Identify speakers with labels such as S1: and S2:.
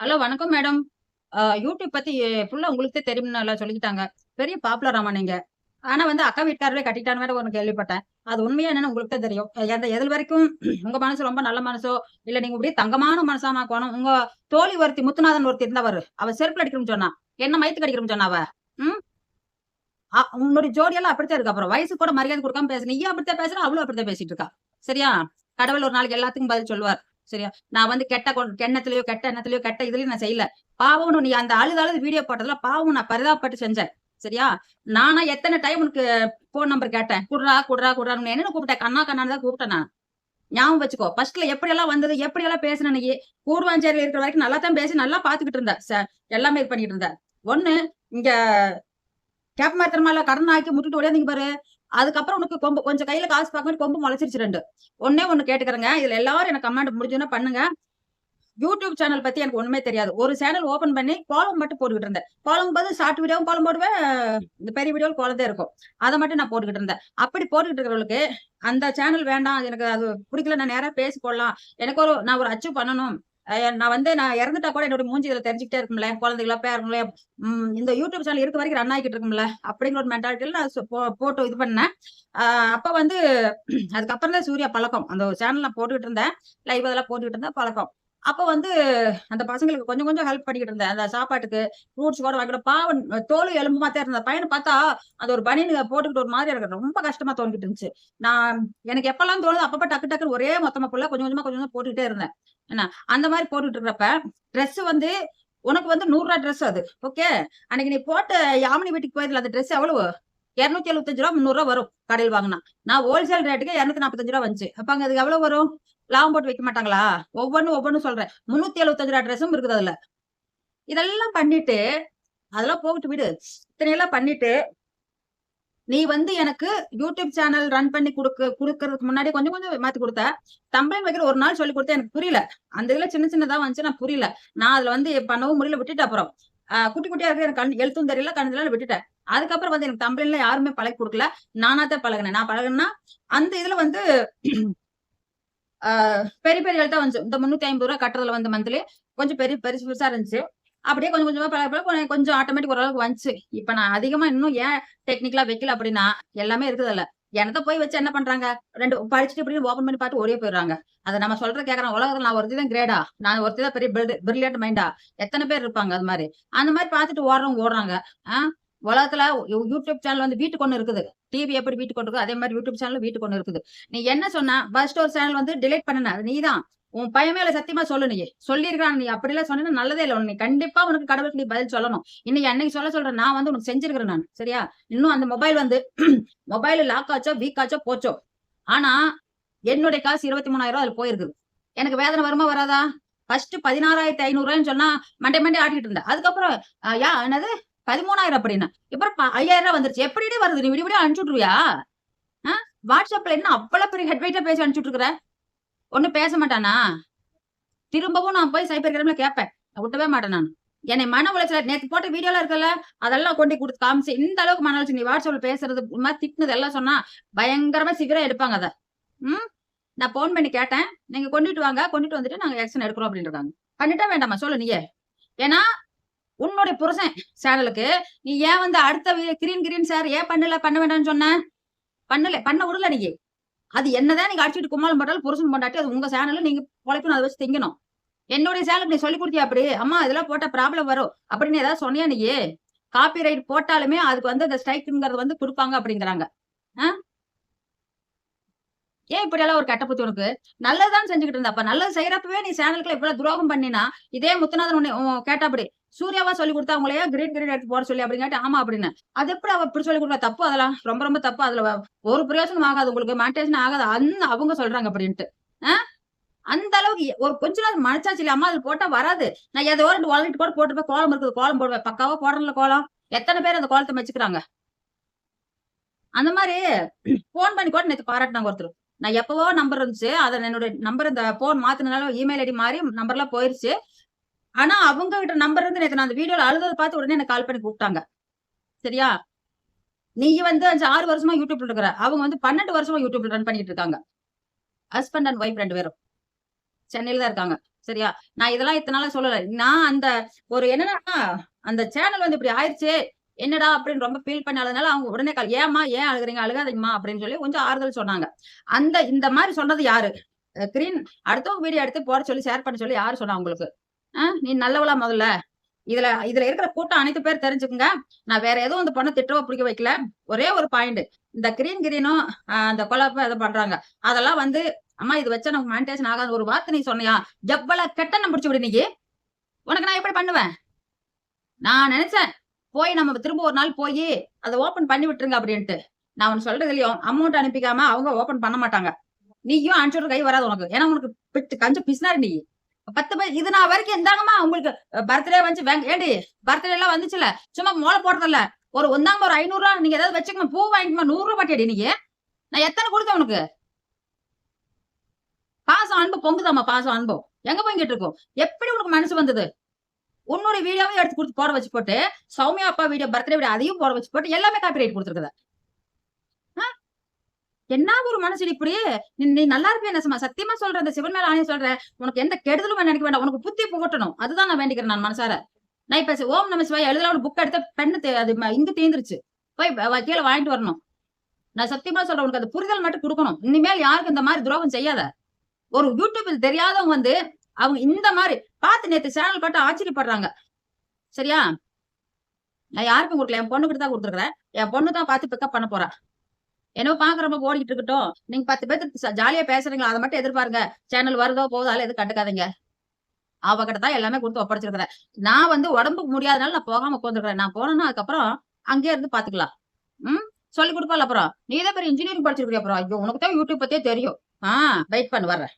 S1: Hello வணக்கம் madam. YouTube பத்தி ஃபுல்லா உங்களுக்கே தெரியும்னு எல்லாம் சொல்லிக்கிட்டாங்க. பெரிய பாப்புலர் ஆமா நீங்க. ஆனா வந்து அக்கா வீட்டுக்காரவே கட்டிட்டான்னு வேற கேள்விப்பட்டேன். அது உண்மையா என்னன்னு உங்களுக்கு தான் தெரியும். எந்த எதில் வரைக்கும் உங்க மனசு ரொம்ப நல்ல மனசோ, இல்ல நீங்க இப்படி தங்கமான மனசா மாக்கணும். உங்க தோழி ஒருத்தி முத்துநாதன் ஒருத்தி இருந்தவர் அவ செருப்பு அடிக்கணும்னு சொன்னா. என்ன மயத்துக்கு அடிக்கணும்னு சொன்னா அவ. ம். உன்னுடைய ஜோடியெல்லாம் அப்படித்தான் இருக்கு. அப்புறம் வயசு கூட மரியாதை கொடுக்காம பேசு. நீயும் அப்படித்தான் பேசுற, அவளும் அப்படித்தான் பேசிட்டு இருக்கா. சரியா? கடவுள் ஒரு நாளைக்கு எல்லாத்துக்கும் பதில் சொல்லுவார். சரியா? நான் வந்து கெட்ட கொ கெட்ட எண்ணத்திலயோ, கெட்ட இதுலயும் நான் செய்யல. பாவம்னு நீ அந்த அழுது அழுது வீடியோ போட்டதுல பாவம் நான் பரிதாபப்பட்டு செஞ்சேன். சரியா? நானா எத்தனை டைம் உனக்கு போன் நம்பர் கேட்டேன். குடுறா குடுறா குடுறான்னு என்னன்னு கூப்பிட்டேன்? கண்ணா கண்ணான்னு தான் கூப்பிட்டேன் நான். ஞாபகம் வச்சுக்கோ. ஃபர்ஸ்ட்ல எப்படி எல்லாம் வந்தது, எப்படியெல்லாம் பேசின நீ. கூடுவாஞ்சேரியில இருக்கிற வரைக்கும் நல்லா தான் பேசி நல்லா பாத்துக்கிட்டு இருந்த. எல்லாமே இது பண்ணிட்டு இருந்த. ஒண்ணு இங்க கேப்பமரத்தனமால கடன் ஆக்கி முட்டுட்டு ஓடியாந்தீங்க பாரு. அதுக்கப்புறம் உனக்கு கொம்பு கொஞ்சம் கையில காசு பார்க்கும்போது கொம்பு முளைச்சிருச்சு ரெண்டு ஒன்னே ஒண்ணு கேட்டுக்கிறேங்க. இதுல எல்லாரும் எனக்கு கமெண்ட் முடிஞ்சோன்னா பண்ணுங்க. யூடியூப் சேனல் பத்தி எனக்கு ஒண்ணுமே தெரியாது. ஒரு சேனல் ஓப்பன் பண்ணி கோலம் மட்டும் போட்டுக்கிட்டு இருந்தேன். கோலம் போது ஷார்ட் வீடியோவும் கோலம் போடுவேன். இந்த பெரிய வீடியோவும் கோலம் தான் இருக்கும். அதை மட்டும் நான் போட்டுக்கிட்டு இருந்தேன். அப்படி போட்டுக்கிட்டு இருக்கிறவங்களுக்கு அந்த சேனல் வேண்டாம். எனக்கு அது பிடிக்கல. நான் நேராக பேசி போடலாம். எனக்கு ஒரு நான் ஒரு அச்சீவ் பண்ணணும். நான் வந்து நான் இறந்துட்டா கூட என்னோட மூஞ்சி இதில் தெரிஞ்சுக்கிட்டே இருக்கும்ல. குழந்தைகளா பேரங்களோ இந்த யூடியூப் சேனல் இருக்க வரைக்கும் ரன் ஆகிட்டு இருக்கும்ல. அப்படிங்கிற ஒரு மென்டாலிட்டியில் நான் போட்டு இது பண்ணேன். அப்போ வந்து அதுக்கப்புறம் தான் சூர்யா பழக்கம். அந்த சேனல் நான் போட்டுக்கிட்டு இருந்தேன். லைவ் அதெல்லாம் போட்டுக்கிட்டு இருந்தேன் பழக்கம். அப்போ வந்து அந்த பசங்களுக்கு கொஞ்சம் கொஞ்சம் ஹெல்ப் பண்ணிக்கிட்டு இருந்தேன். அந்த சாப்பாட்டுக்கு ஃப்ரூட்ஸ் கூட வாங்கிட்டு பாவம் தோலும் எலும்பு மாத்தே இருந்த பையனை பார்த்தா, அது ஒரு பனியனு போட்டுக்கிட்டு ஒரு மாதிரி எனக்கு ரொம்ப கஷ்டமா தோணிக்கிட்டு இருந்துச்சு. நான் எனக்கு எப்பெல்லாம் தோணுதோ அப்பப்ப டக்கு டக்குன்னு ஒரே மொத்தமா புள்ள கொஞ்சம் கொஞ்சமா கொஞ்சம் போட்டுக்கிட்டே இருந்தேன். என்ன அந்த மாதிரி போட்டுக்கிட்டு இருக்கிறப்ப, ட்ரெஸ் வந்து உனக்கு வந்து நூறுரூவா ட்ரெஸ் அது. ஓகே. அன்னைக்கு நீ போட்ட யாமினி வீட்டுக்கு போயிருந்த அந்த ட்ரெஸ் எவ்வளவு? இரநூத்தி எழுபத்தஞ்சு ரூபா முந்நூறுரூவா வரும். கடையில் வாங்கினா நான் ஹோல்சேல் ரேட்டுக்கு இரநூத்தி நாற்பத்தஞ்சு ரூபா வந்துச்சு. அப்போ அங்கே அதுக்கு எவ்வளோ வரும்? லாபம் போட்டு வைக்க மாட்டாங்களா? ஒவ்வொன்றும் ஒவ்வொன்றும் சொல்றேன். ரூ. 375 ட்ரெஸ்ஸும் இருக்குது அதுல. இதெல்லாம் பண்ணிட்டு, அதெல்லாம் போகிட்டு விடு. இத்தனையெல்லாம் பண்ணிட்டு நீ வந்து எனக்கு யூடியூப் சேனல் ரன் பண்ணி கொடுக்க கொடுக்கறதுக்கு முன்னாடி கொஞ்சம் கொஞ்சம் மாத்தி கொடுத்த தம்பளம் வைக்கிற ஒரு நாள் சொல்லிக் குடுத்தேன் எனக்கு புரியல. அந்த இதுல சின்ன சின்னதா வந்துச்சு நான் புரியல. நான் அதுல வந்து பண்ணவும் முடியல விட்டுட்டு அப்புறம். குட்டி குட்டியா இருக்கு எனக்கு கண் எழுத்தும் தெரியல, கண்ணு விட்டுட்டேன். அதுக்கப்புறம் வந்து எனக்கு தம்பளம்ல யாருமே பழகி கொடுக்கல நானா தான் பழகினேன் நான் பழகினா அந்த இதுல வந்து பெரிய பெரிய எழுத்தா வந்துச்சு. இந்த முந்நூத்தி ஐம்பது ரூபா கட்டுறதுல வந்து மந்த்லி கொஞ்சம் பெரிய பெருசு பெருசா இருந்துச்சு. அப்படியே கொஞ்சம் கொஞ்சமா பழக பழக கொஞ்சம் ஆட்டோமேட்டிக் ஓரளவுக்கு வந்துச்சு. இப்ப நான் அதிகமா இன்னும் ஏன் டெக்னிக்கலா வைக்கல அப்படின்னா, எல்லாமே இருக்குது எனத்தை போய் வச்சு என்ன பண்றாங்க? ரெண்டு படிச்சுட்டு இப்படி ஓப்பன் பண்ணி பார்த்து ஓடியே போயிடுறாங்க. அதை நம்ம சொல்றத கேட்கறான். உலகத்துல நான் ஒருத்தி தான் கிரேடா? நான் ஒருத்தி தான் பெரிய பில்டு பிரில்லியன்ட் மைண்டா? எத்தனை பேர் இருப்பாங்க அது மாதிரி அந்த மாதிரி பார்த்துட்டு ஓடுறவங்க ஓடுறாங்க. ஆ உலகத்துல யூ யூடியூப் சேனல் வந்து வீட்டுக்கு ஒண்ணு இருக்குது. டிவி எப்படி வீட்டுக்கு இருக்கோ, அதே மாதிரி யூடியூப் சேனல் வீட்டுக்கு ஒன்று இருக்குது. நீ என்ன சொன்னா ஃபர்ஸ்ட் ஒரு சேனல் வந்து டிலீட் பண்ணன அது நீதான். உன் பையன் மேல சத்தியமா சொல்லு நீ. சொல்லியிருக்கான் நீ அப்படிலாம் சொன்னீன்னா நல்லதே இல்லை நீ கண்டிப்பா உனக்கு கடவுளுக்கு நீ பதில் சொல்லணும். இன்னைக்கு அன்னைக்கு சொல்ல சொல்றேன். நான் வந்து உனக்கு செஞ்சிருக்கிறேன் நான் சரியா? இன்னும் அந்த மொபைல் வந்து மொபைல் லாக் ஆச்சோ, வீக் ஆச்சோ, போச்சோ. ஆனா, என்னுடைய காசு இருபத்தி மூணாயிரம் அதுல போயிருக்குது. எனக்கு வேதனை வருமா வராதா? ஃபர்ஸ்ட் பதினாறாயிரத்தி 16,500 சொன்னா மண்டே மண்டே ஆட்டிட்டு இருந்தேன். அதுக்கப்புறம் யா என்னது? 13,000 அப்படின்னேன். அப்புறம் ப ரூ. 5,000 வந்துருச்சு. எப்படிடி வருது? நீ விடிய விடிய அனுப்பிச்சு விட்டுருவியா? ஆ WhatsAppல என்ன அவ்வளவு பெரிய ஹெட்வைட்டா பேசி அனுப்பிச்சு விட்டுருக்கிற? ஒண்ணும் பேச மாட்டானா? திரும்பவும் நான் போய் சைபர் கிராம்ல கேட்பேன். விட்டவே மாட்டேன் நான் என்னை மன உளைச்சல நேற்று போட்ட வீடியோல இருக்கல அதெல்லாம் கொண்டு கொடுத்து காமிச்சு, இந்த அளவுக்கு மன உளைச்சல் நீ வாட்ஸ்அப்ல பேசுறது, மாதிரி திட்டினது திட்டுனது எல்லாம் சொன்னா, பயங்கரமா சிவியரா எடுப்பாங்க அதை ம். நான் ஃபோன் பண்ணி கேட்டேன். நீங்க கொண்டுட்டு வாங்க. கொண்டுட்டு வந்துட்டு நாங்க ஆக்ஷன் எடுக்கிறோம் அப்படின்றாங்க பண்ணிட்டா வேண்டாமா? சொல்லு நீயே. ஏன்னா, உன்னுடைய புருஷன் சேனலுக்கு நீ ஏன் வந்து அடுத்த கிரீன் கிரீன் சார் ஏன் பண்ணல? பண்ண வேண்டாம்னு சொன்ன? பண்ணல. பண்ண விடல நீங்க அது என்னதான் நீங்க அடிச்சுட்டு கும்மாளம் போட்டாலும் புருஷன் பண்ணாட்டி அது உங்க சேனல் நீங்க பொழைக்கணும். அதை வச்சு திங்கணும். என்னுடைய சேனலுக்கு நீ சொல்லி கொடுத்தியா அப்படி? அம்மா இதெல்லாம் போட்டா ப்ராப்ளம் வரும். அப்படின்னு ஏதாவது சொன்னியா நீ காப்பி ரைட் போட்டாலுமே அதுக்கு வந்து அந்த ஸ்ட்ரைக்குங்கிறது வந்து கொடுப்பாங்க அப்படிங்கிறாங்க. ஆ? ஏன் இப்படியெல்லாம் ஒரு கெட்ட புத்தி உனக்கு? நல்லதுதான் செஞ்சுக்கிட்டு செஞ்சுகிட்டு இருந்த. அப்ப நல்லது செய்யறப்பவே நீ சேனலுக்குள்ள இவ்வளவு துரோகம் பண்ணினா, இதே முத்துநாதன் உன்னை கேட்டாப்படி. சூர்யாவா சொல்லிக் கொடுத்தா அவங்களே கிரீன் கிரீன் எடுத்து போட சொல்லி அப்படிங்காட்டி, ஆமா அப்படின்னு அது எப்படி அவ இப்படி சொல்லிக் குடுப்பா? தப்பு அதெல்லாம். ரொம்ப ரொம்ப தப்பு. அதுல ஒரு பிரயோஜனம் ஆகாது உங்களுக்கு. மானிடைசேஷன் ஆகாது. அந்த அவங்க சொல்றாங்க அப்படின்ட்டு. ஆஹ் அந்த அளவுக்கு ஒரு கொஞ்ச நாள் மனசாச்சு இல்ல. அம்மா அது போட்டா வராது. நான் ஏதோ 2 வாலெட் கூட போட்டுருப்பேன். கோலம் இருக்குது. கோலம் போடுவேன். பக்காவா போடுறதுல கோலம். எத்தனை பேர் அந்த கோலத்தை வச்சுக்கிறாங்க அந்த மாதிரி ஃபோன் பண்ணி கூட நேத்து பாராட்டினாங்க ஒருத்தர் நான் எப்பவோ நம்பர் இருந்துச்சு. அதை என்னோட நம்பர் இந்த ஃபோன் மாத்தினாலும் இமெயில் ஐடி மாறி நம்பர்லாம் போயிருச்சு. ஆனா, அவங்க கிட்ட நம்பர் இருந்து நேற்று நான் அந்த வீடியோல அழுதத பார்த்து உடனே எனக்கு கால் பண்ணி கூப்பிட்டாங்க. சரியா? நீ வந்து 5, 6 வருஷமா யூடியூப்ல இருக்கிற. அவங்க வந்து 12 வருஷமா யூடியூப்ல ரன் பண்ணிட்டு இருக்காங்க. ஹஸ்பண்ட் அண்ட் ஒய்ஃப் ரெண்டு பேரும். சென்னையில தான் இருக்காங்க. சரியா நான் இதெல்லாம் இத்தனை நாளா சொல்லல நான் அந்த ஒரு என்னன்னா அந்த சேனல் வந்து இப்படி ஆயிடுச்சு என்னடா அப்படின்னு ரொம்ப ஃபீல் பண்ணி அவங்க உடனே கால் ஏமா ஏன் அழுகுறீங்க? அழுகாதீங்கம்மா அப்படின்னு சொல்லி கொஞ்சம் ஆறுதல் சொன்னாங்க. அந்த இந்த மாதிரி சொன்னது யாரு? கிரீன் அடுத்தவங்க வீடியோ எடுத்து போட சொல்லி ஷேர் பண்ண சொல்லி யாரு சொன்னா உங்களுக்கு? ஆஹ் நீ நல்லவளா முதல்ல. இதுல இதுல இருக்கிற கூட்டம் அனைத்து பேர் தெரிஞ்சுக்குங்க. நான் வேற எதுவும் அந்த பொண்ணை திட்டவோ பிடிக்க வைக்கல. ஒரே ஒரு பாயிண்ட் இந்த கிரீன் கிரீனும் அந்த கொலாப்ப இதை பண்றாங்க. அதெல்லாம் வந்து அம்மா இது வச்சா நமக்கு மானிட்டேஷன் ஆகாத ஒரு வார்த்தை நீ சொன்னியா? எவ்வளவு கெட்ட நம்ம பிடிச்சி விடு நீ உனக்கு நான் எப்படி பண்ணுவேன்? நான் நினைச்சேன் போய் நம்ம திரும்ப ஒரு நாள் போய் அதை ஓபன் பண்ணி விட்டுருங்க அப்படின்ட்டு. நான் உனக்கு சொல்றது இல்லையோ அமௌண்ட் அனுப்பிக்காம அவங்க ஓபன் பண்ண மாட்டாங்க. நீயும் அனுப்பிச்சு கை வராது உனக்கு. ஏன்னா உனக்கு பிட்டு கஞ்சம் பிசினாரு நீ. பத்து பேர் இது நான் வரைக்கும் இருந்தாங்கம்மா உங்களுக்கு பர்த்டே வந்து வேங்க ஏண்டி பர்த்டே எல்லாம் வந்துச்சுல. சும்மா மோளை போடுறதில்ல. ஒரு ஒந்தாங்க ஒரு ஐநூறு ரூபா நீங்க ஏதாவது வச்சுக்கணும் பூ வாங்கிக்கமா நூறு ரூபாய் பாட்டியடி நீங்க நான் எத்தனை கொடுத்தேன் உனக்கு? பாசம் அன்பு பொங்குதாம்மா பாசம் அன்பு. எங்க போய்கிட்டு இருக்கும்? எப்படி உனக்கு மனசு வந்தது? உன்னோட வீடியோவும் எடுத்து கொடுத்து போட வச்சு போட்டு சௌமியா அப்பா வீடியோ பர்த்டே வீடியோ அதையும் போட வச்சு போட்டு எல்லாமே காப்பி ரைட் கொடுத்துருக்குது என்ன ஒரு மனசு இப்படி? நீ நீ நல்லா இருப்பே நெசமா? சத்தியமா சொல்ற இந்த சிவன் மேல ஆணைய சொல்றேன். உனக்கு எந்த கெடுதலும் நினைக்க வேண்டாம். உனக்கு புத்தி புகட்டணும். அதுதான் நான் வேண்டிக்கிறேன் நான் மனசார. நான் இப்ப ஓம் நம சிவாய் எழுதலாம் புக் எடுத்த பெண்ணு அது இங்கு இங்க தீந்துருச்சு. போய் வ- கீழே வாங்கிட்டு வரணும். நான் சத்தியமா சொல்றேன் உனக்கு அது புரிதல் மட்டும் கொடுக்கணும். இனிமேல் யாருக்கும் இந்த மாதிரி துரோகம் செய்யாத. ஒரு யூடியூபில் தெரியாதவங்க வந்து அவங்க இந்த மாதிரி பார்த்து நேற்று சேனல் பார்த்து ஆச்சரியப்படுறாங்க. சரியா? நான் யாருக்கும் கொடுக்கல. என் பொண்ணுக்கிட்ட தான் கொடுத்துருக்குறேன் என் பொண்ணு தான் பார்த்து பிக்கப் பண்ண போறேன் என்னவோ பாக்குறப்ப ஓடிக்கிட்டு இருக்கட்டும். நீங்க பத்து பேர்த்து ஜாலியா பேசுறீங்களா? அதை மட்டும் எதிர்பாருங்க. சேனல் வருதோ போதோ அதெல்லாம் எதுவும் கண்டுக்காதீங்க. அவகிட்ட தான் எல்லாமே கொடுத்து ஒப்படைச்சிருக்கிறேன். நான் வந்து உடம்புக்கு முடியாதனால நான் போகாம உட்காந்துருக்கிறேன் நான் போனேன்னா அதுக்கப்புறம் அங்கேயே இருந்து பாத்துக்கலாம் ம்? சொல்லி கொடுப்பால அப்புறம். நீ தான் பெரிய இன்ஜினியரிங் படிச்சிருக்கிய அப்புறம்? ஐயோ உனக்கு தான் யூடியூப் பத்தியே தெரியும். ஆ வெயிட் பண்ணு வர்றேன்.